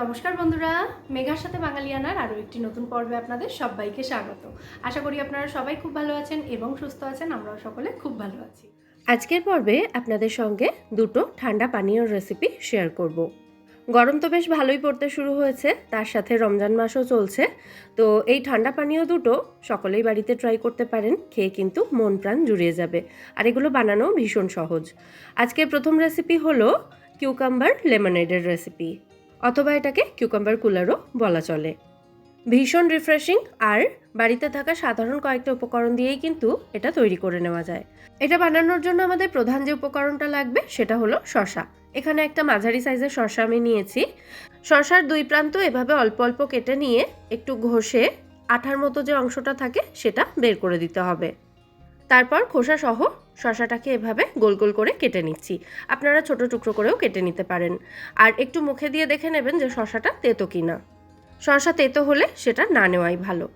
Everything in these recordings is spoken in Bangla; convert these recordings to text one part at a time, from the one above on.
নমস্কার বন্ধুরা, মেঘার সাথে বাঙালিয়ানার আরও একটি নতুন পর্বে আপনাদের সবাইকে স্বাগত। আশা করি আপনারা সবাই খুব ভালো আছেন এবং সুস্থ আছেন, আমরাও সকলে খুব ভালো আছি। আজকের পর্বে আপনাদের সঙ্গে দুটো ঠান্ডা পানীয় রেসিপি শেয়ার করব। গরম তো বেশ ভালোই পড়তে শুরু হয়েছে, তার সাথে রমজান মাসও চলছে। তো এই ঠান্ডা পানীয় দুটো সকলেই বাড়িতে ট্রাই করতে পারেন, খেয়ে কিন্তু মন প্রাণ জুড়িয়ে যাবে। আর এগুলো বানানো ভীষণ সহজ। আজকের প্রথম রেসিপি হলো কিউকাম্বার লেমনেডের রেসিপি অথবা এটাকে কিউকাম্বার কুলারও বলা চলে। ভীষণ রিফ্রেশিং আর বাড়িতে থাকা সাধারণ কয়েকটা উপকরণ দিয়েই কিন্তু এটা তৈরি করে নেওয়া যায়। এটা বানানোর জন্য আমাদের প্রধান যে উপকরণটা লাগবে সেটা হলো শশা এখানে একটা মাঝারি সাইজের শশা আমি নিয়েছি। শশার দুই প্রান্ত এভাবে অল্প অল্প কেটে নিয়ে একটু ঘষে আঠার মতো যে অংশটা থাকে সেটা বের করে দিতে হবে। তারপর খোসা সহ শশাটাকে এভাবে গোল গোল করে কেটে নিচ্ছি। আপনারা ছোট টুকরো করেও কেটে নিতে পারেন। আর একটু মুখে দিয়ে দেখে নেবেন যে শশাটা তেতো কিনা। শশা তেতো হলে সেটা না নেওয়াই ভালো।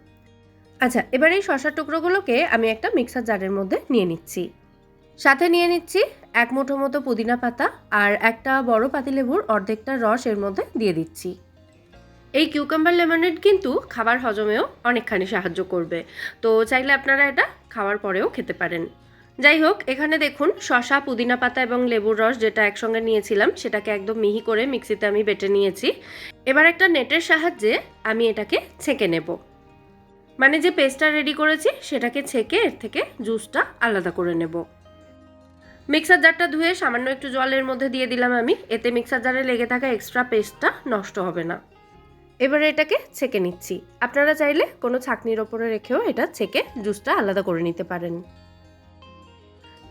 আচ্ছা এবার এই শশার টুকরোগুলোকে আমি একটা মিক্সার জারের মধ্যে নিয়ে নিচ্ছি। সাথে নিয়ে নিচ্ছি এক মুঠো মতো পুদিনা পাতা আর একটা বড় পাতিলেবুর অর্ধেকটা রস এর মধ্যে দিয়ে দিচ্ছি। এই কিউকাম্বার লেমনেড কিন্তু খাবার হজমেও অনেকখানি সাহায্য করবে। তো চাইলে আপনারা এটা খাওয়ার পরেও খেতে পারেন। যাই হোক এখানে দেখুন শশা পুদিনা পাতা এবং লেবুর রস যেটা একসঙ্গে নিয়েছিলাম, সেটাকে একদম মিহি করে মিক্সিতে আমি বেটে নিয়েছি। এবার একটা নেটের সাহায্যে আমি এটাকে ছেঁকে নেব। মানে যে পেস্টটা রেডি করেছি, সেটাকে ছেঁকে এর থেকে জুসটা আলাদা করে নেব। মিক্সার জারটা ধুয়ে সামান্য একটু জলের মধ্যে দিয়ে দিলাম আমি। এতে মিক্সার জারে লেগে থাকা এক্সট্রা পেস্টটা নষ্ট হবে না। এবারে এটাকে ছেঁকে নিচ্ছি। আপনারা চাইলে কোনো ছাকনির ওপরে রেখেও এটা ছেঁকে জুসটা আলাদা করে নিতে পারেন।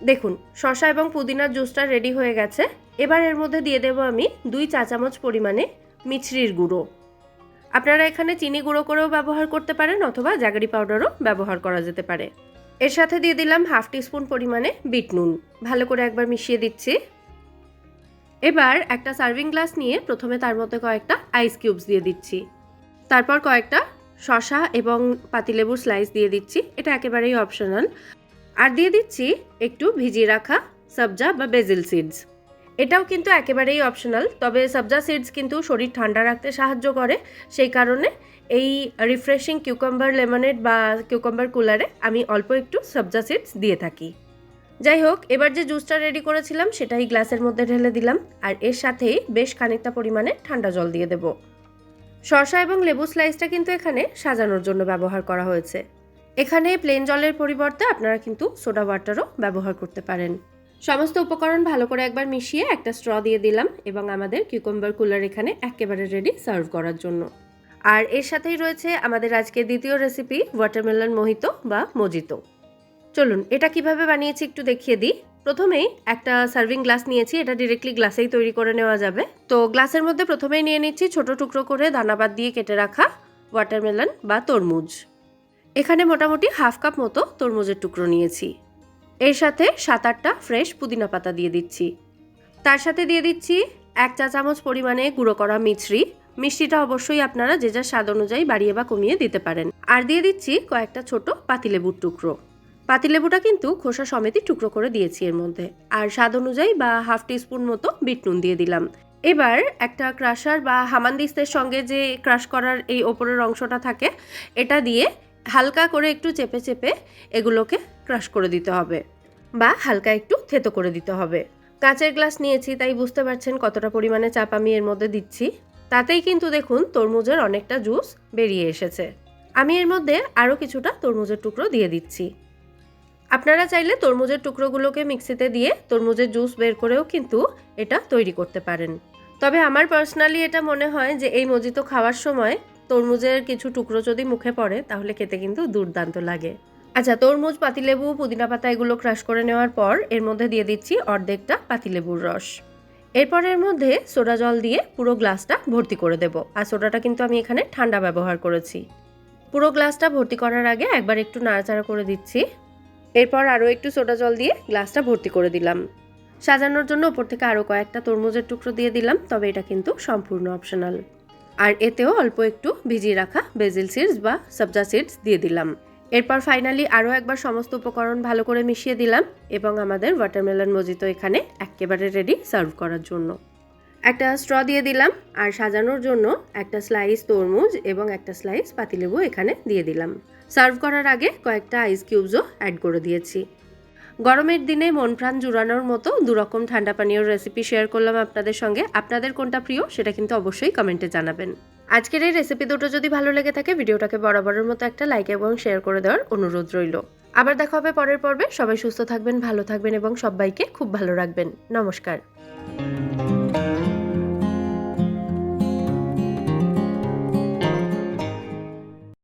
দেখুন শশা এবং পুদিনার জুসটা রেডি হয়ে গেছে। এবার এর মধ্যে দিয়ে দেবো আমি দুই চা চামচ পরিমাণে মিছরির গুঁড়ো। আপনারা এখানে চিনি গুঁড়ো করেও ব্যবহার করতে পারেন অথবা জাগারি পাউডারও ব্যবহার করা যেতে পারে। এর সাথে দিয়ে দিলাম হাফ টিস্পুন পরিমাণে বিট নুন। ভালো করে একবার মিশিয়ে দিচ্ছি। এবার একটা সার্ভিং গ্লাস নিয়ে প্রথমে তার মধ্যে কয়েকটা আইস কিউবস দিয়ে দিচ্ছি। তারপর কয়েকটা শশা এবং পাতিলেবুর স্লাইস দিয়ে দিচ্ছি। এটা একেবারেই অপশনাল আর দিয়ে দিচ্ছি একটু ভিজিয়ে রাখা সবজা বা বেজিল সিডস এটাও কিন্তু একেবারেই অপশনাল তবে সবজা সিডস কিন্তু শরীর ঠান্ডা রাখতে সাহায্য করে। সেই কারণে এই রিফ্রেশিং কিউকাম্বার লেমনেড বা কিউকাম্বার কুলারে আমি অল্প একটু সবজা সিডস দিয়ে থাকি। যাই হোক, এবার যে জুসটা রেডি করেছিলাম, সেটাই গ্লাসের মধ্যে ঢেলে দিলাম, আর এর সাথেই বেশ খানিকটা পরিমাণে ঠান্ডা জল দিয়ে দেব। শসা এবং লেবু স্লাইসটা কিন্তু এখানে সাজানোর জন্য ব্যবহার করা হয়েছে। এখানে প্লেন জলের পরিবর্তে আপনারা কিন্তু সোডা ওয়াটারও ব্যবহার করতে পারেন। সমস্ত উপকরণ ভালো করে একবার মিশিয়ে একটা স্ট্র দিয়ে দিলাম এবং আমাদের কিউকাম্বার কুলার এখানে একেবারে রেডি সার্ভ করার জন্য। আর এর সাথেই রয়েছে আমাদের আজকে দ্বিতীয় রেসিপি ওয়াটারমেলন মোহিত বা মজিতো চলুন, এটা কীভাবে বানিয়েছি একটু দেখিয়ে দিই। প্রথমেই একটা সার্ভিং গ্লাস নিয়েছি, এটা ডিরেক্টলি গ্লাসেই তৈরি করে নেওয়া যাবে। তো গ্লাসের মধ্যে প্রথমেই নিয়ে নিচ্ছি ছোট টুকরো করে দানাবাদ দিয়ে কেটে রাখা ওয়াটারমেলন বা তরমুজ। এখানে মোটামুটি হাফ কাপ মতো তরমুজের টুকরো নিয়েছি। এর সাথে সাত আটটা ফ্রেশ পুদিনা পাতা দিয়ে দিচ্ছি। তার সাথে দিয়ে দিচ্ছি এক চা চামচ পরিমাণে গুঁড়ো করা মিছরি। মিষ্টিটা অবশ্যই আপনারা যে যার স্বাদ অনুযায়ী বাড়িয়ে বা কমিয়ে দিতে পারেন। আর দিয়ে দিচ্ছি কয়েকটা ছোট পাতিলেবুর টুকরো। পাতিলেবুটা কিন্তু খোসা সমেতই টুকরো করে দিয়েছি এর মধ্যে। আর স্বাদ অনুযায়ী বা হাফ টিস্পুন মতো বিট নুন দিয়ে দিলাম। এবার একটা ক্রাশার বা হামানদিস্তের সঙ্গে যে ক্রাশ করার এই ওপরের অংশটা থাকে, এটা দিয়ে হালকা করে একটু চেপে চেপে এগুলোকে ক্রাশ করে দিতে হবে বা হালকা একটু থেতো করে দিতে হবে। কাঁচের গ্লাস নিয়েছি, তাই বুঝতে পারছেন কতটা পরিমাণে চাপ আমি এর মধ্যে দিচ্ছি। তাতেই কিন্তু দেখুন তরমুজের অনেকটা জুস বেরিয়ে এসেছে। আমি এর মধ্যে আরও কিছুটা তরমুজের টুকরো দিয়ে দিচ্ছি। আপনারা চাইলে তরমুজের টুকরোগুলোকে মিক্সিতে দিয়ে তরমুজের জুস বের করেও কিন্তু এটা তৈরি করতে পারেন। তবে আমার পার্সোনালি এটা মনে হয় যে এই মজিতো খাওয়ার সময় তরমুজের কিছু টুকরো যদি মুখে পড়ে, তাহলে খেতে কিন্তু দুর্দান্ত লাগে। আচ্ছা তরমুজ, পাতিলেবু, পুদিনা পাতা এগুলো ক্রাশ করে নেওয়ার পর, এর মধ্যে দিয়ে দিচ্ছি অর্ধেকটা পাতিলেবুর রস। এরপর এর মধ্যে সোডা জল দিয়ে পুরো গ্লাসটা ভর্তি করে দেব। আর সোডাটা কিন্তু আমি এখানে ঠান্ডা ব্যবহার করেছি। পুরো গ্লাসটা ভর্তি করার আগে একবার একটু নাড়াচাড়া করে দিচ্ছি। এরপর আরও একটু সোডা জল দিয়ে গ্লাসটা ভর্তি করে দিলাম। সাজানোর জন্য ওপর থেকে আরও কয়েকটা তরমুজের টুকরো দিয়ে দিলাম, তবে এটা কিন্তু সম্পূর্ণ অপশনাল আর এতেও অল্প একটু ভিজিয়ে রাখা বেজিল সিডস বা সবজা সিডস দিয়ে দিলাম। এরপর ফাইনালি আরও একবার সমস্ত উপকরণ ভালো করে মিশিয়ে দিলাম এবং আমাদের ওয়াটারমেলন মজিতো এখানে একেবারে রেডি সার্ভ করার জন্য। একটা স্ট্র দিয়ে দিলাম আর সাজানোর জন্য একটা স্লাইস তরমুজ এবং একটা স্লাইস পাতিলেবু এখানে দিয়ে দিলাম। সার্ভ করার আগে কয়েকটা আইস কিউবসও অ্যাড করে দিয়েছি। গরমের দিনে মন প্রাণ জুড়ানোর মতো দুরকম ঠান্ডা পানীয় রেসিপি শেয়ার করলাম আপনাদের সঙ্গে। আপনাদের কোনটা প্রিয় সেটা কিন্তু অবশ্যই কমেন্টে জানাবেন। আজকের এই রেসিপি দুটো যদি ভালো লেগে থাকে, ভিডিওটাকে বরাবরের মতো একটা লাইক এবং শেয়ার করে দেওয়ার অনুরোধ রইল। আবার দেখা হবে পরের পর্বে। সবাই সুস্থ থাকবেন, ভালো থাকবেন এবং সবাইকে খুব ভালো রাখবেন। নমস্কার।